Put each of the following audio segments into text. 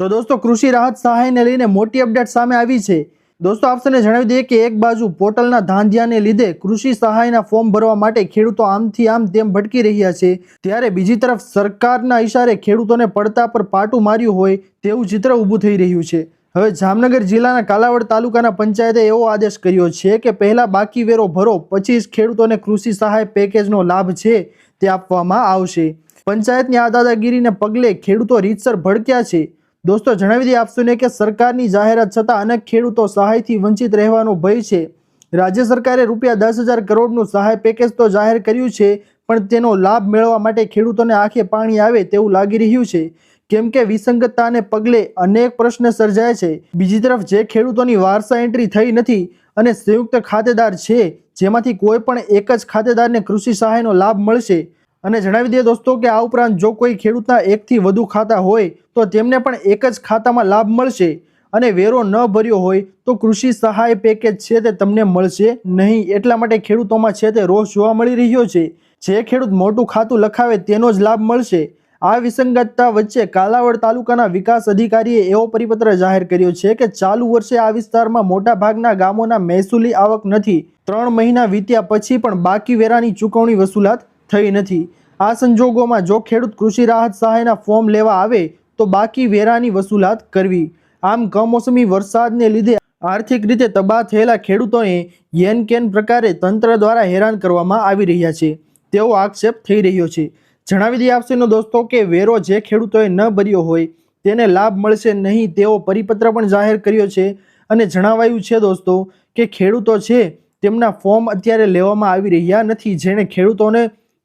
તો દોસ્તો, કૃષિ રાહત સહાયને લઈને મોટી અપડેટ સામે આવી છે. દોસ્તો આપસને જણાવી દઈએ કે એક બાજુ પોર્ટલના ધાંધિયાને લીધે કૃષિ સહાયના ફોર્મ ભરવા માટે ખેડૂતો આમથી આમ તેમ ભટકી રહ્યા છે. ત્યારે બીજી તરફ સરકારના ઈશારે ખેડૂતોને પડતા પર પાટું માર્યું હોય તેવું ચિત્ર ઊભું થઈ રહ્યું છે. હવે જામનગર જિલ્લાના કાલાવડ તાલુકાના પંચાયતે એવો આદેશ કર્યો છે કે પહેલાં બાકી વેરો ભરો, પછી જ ખેડૂતોને કૃષિ સહાય પેકેજનો લાભ છે તે આપવામાં આવશે. પંચાયતની આ દાદાગીરીને પગલે ખેડૂતો રીતસર ભડક્યા છે. દોસ્તો, જણાવી દઈએ આપશોને કે સરકારની જાહેરાત છતાં અનેક ખેડૂતો સહાયથી વંચિત રહેવાનો ભય છે. રાજ્ય સરકારે રૂપિયા દસ હજાર કરોડનું સહાય પેકેજ તો જાહેર કર્યું છે, પણ તેનો લાભ મેળવવા માટે ખેડૂતોને આંખે પાણી આવે તેવું લાગી રહ્યું છે. કેમ કે વિસંગતતાને પગલે અનેક પ્રશ્ન સર્જાય છે. બીજી તરફ, જે ખેડૂતોની વારસા એન્ટ્રી થઈ નથી અને સંયુક્ત ખાતેદાર છે, જેમાંથી કોઈ પણ એક જ ખાતેદારને કૃષિ સહાયનો લાભ મળશે. અને જણાવી દઈએ દોસ્તો કે આ ઉપરાંત જો કોઈ ખેડૂતના એકથી વધુ ખાતા હોય, તો તેમને પણ એક જ ખાતામાં લાભ મળશે. અને વેરો ન ભર્યો હોય, તો કૃષિ સહાય પેકેજ છે તે તમને મળશે નહીં. એટલા માટે ખેડૂતોમાં છે તે રોષ જોવા મળી રહ્યો છે. જે ખેડૂત મોટું ખાતું લખાવે તેનો જ લાભ મળશે. આ વિસંગતતા વચ્ચે કાલાવડ તાલુકાના વિકાસ અધિકારીએ એવો પરિપત્ર જાહેર કર્યો છે કે ચાલુ વર્ષે આ વિસ્તારમાં મોટા ભાગના ગામોના મહેસૂલી આવક નથી. ત્રણ મહિના વીત્યા પછી પણ બાકી વેરાની ચૂકવણી વસૂલાત થઈ નથી. આ સંજોગોમાં જો ખેડૂત કૃષિ રાહત સહાયના ફોર્મ લેવા આવે, તો બાકી વેરાની વસૂલાત કરવી. આમ કમોસમી વરસાદને લીધે આર્થિક રીતે તબાહ થયેલા ખેડૂતોને યેન કેન પ્રકારે તંત્ર દ્વારા હેરાન કરવામાં આવી રહ્યા છે. તેવો આક્ષેપ થઈ રહ્યો છે. જણાવી દઈએ આપશો દોસ્તો કે વેરો જે ખેડૂતોએ ન ભર્યો હોય, તેને લાભ મળશે નહીં તેવો પરિપત્ર પણ જાહેર કર્યો છે. અને જણાવાયું છે દોસ્તો કે ખેડૂતો છે, તેમના ફોર્મ અત્યારે લેવામાં આવી રહ્યા નથી, જેણે ખેડૂતોને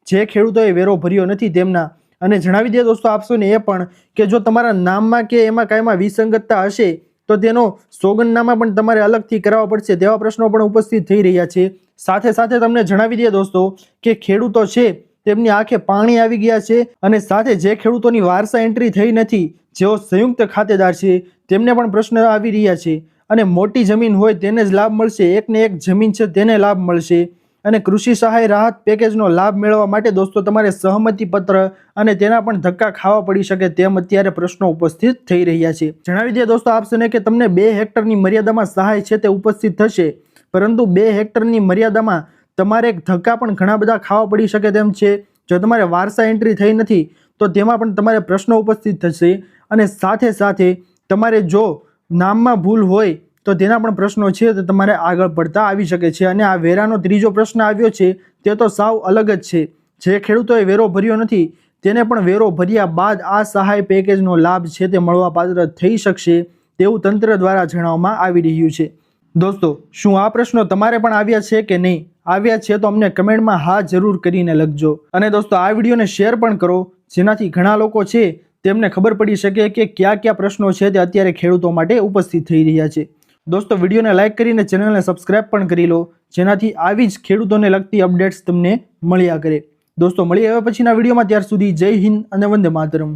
જે ખેડૂતોએ વેરો ભર્યો નથી તેમના. અને જણાવી દે દોસ્તો આપશોને એ પણ કે જો તમારા નામમાં કે એમાં કાંઈમાં વિસંગતતા હશે, તો તેનો સોગંદનામા પણ તમારે અલગથી કરાવવા પડશે તેવા પ્રશ્નો પણ ઉપસ્થિત થઈ રહ્યા છે. સાથે સાથે તમને જણાવી દઈએ દોસ્તો કે ખેડૂતો છે, તેમની આંખે પાણી આવી ગયા છે અને સાથે જે ખેડૂતોની વારસા એન્ટ્રી થઈ નથી, જેઓ સંયુક્ત ખાતેદાર છે, તેમને પણ પ્રશ્ન આવી રહ્યા છે. અને મોટી જમીન હોય તેને જ લાભ મળશે, એકને એક જમીન છે તેને લાભ મળશે. અને કૃષિ સહાય રાહત પેકેજનો લાભ મેળવવા માટે દોસ્તો તમારે સહમતિ પત્ર અને તેના પણ ધક્કા ખાવા પડી શકે તેમ અત્યારે પ્રશ્નો ઉપસ્થિત થઈ રહ્યા છે. જણાવી દઈએ દોસ્તો આપશે કે તમને બે હેક્ટરની મર્યાદામાં સહાય છે તે ઉપસ્થિત થશે, પરંતુ બે હેક્ટરની મર્યાદામાં તમારે ધક્કા પણ ઘણા બધા ખાવા પડી શકે તેમ છે. જો તમારે વારસા એન્ટ્રી થઈ નથી, તો તેમાં પણ તમારે પ્રશ્નો ઉપસ્થિત થશે અને સાથે સાથે તમારે જો નામમાં ભૂલ હોય તો તેના પણ પ્રશ્નો છે, તે તમારે આગળ પડતા આવી શકે છે. અને આ વેરાનો ત્રીજો પ્રશ્ન આવ્યો છે, તે તો સાવ અલગ જ છે. જે ખેડૂતોએ વેરો ભર્યો નથી, તેને પણ વેરો ભર્યા બાદ આ સહાય પેકેજનો લાભ છે તે મળવાપાત્ર થઈ શકશે તેવું તંત્ર દ્વારા જણાવવામાં આવી રહ્યું છે. દોસ્તો, શું આ પ્રશ્નો તમારે પણ આવ્યા છે કે નહીં? આવ્યા છે તો અમને કમેન્ટમાં હા જરૂર કરીને લખજો. અને દોસ્તો, આ વિડીયોને શેર પણ કરો, જેનાથી ઘણા લોકો છે તેમને ખબર પડી શકે કે કયા કયા પ્રશ્નો છે તે અત્યારે ખેડૂતો માટે ઉપસ્થિત થઈ રહ્યા છે. દોસ્તો, વિડીયોને લાઇક કરીને ચેનલને સબસ્ક્રાઇબ પણ કરી લો, જેનાથી આવી જ ખેડૂતોને લગતી અપડેટ્સ તમને મળ્યા કરે. દોસ્તો મળી હવે પછીના વિડીયોમાં, ત્યાર સુધી જય હિન્દ અને વંદે માતરમ.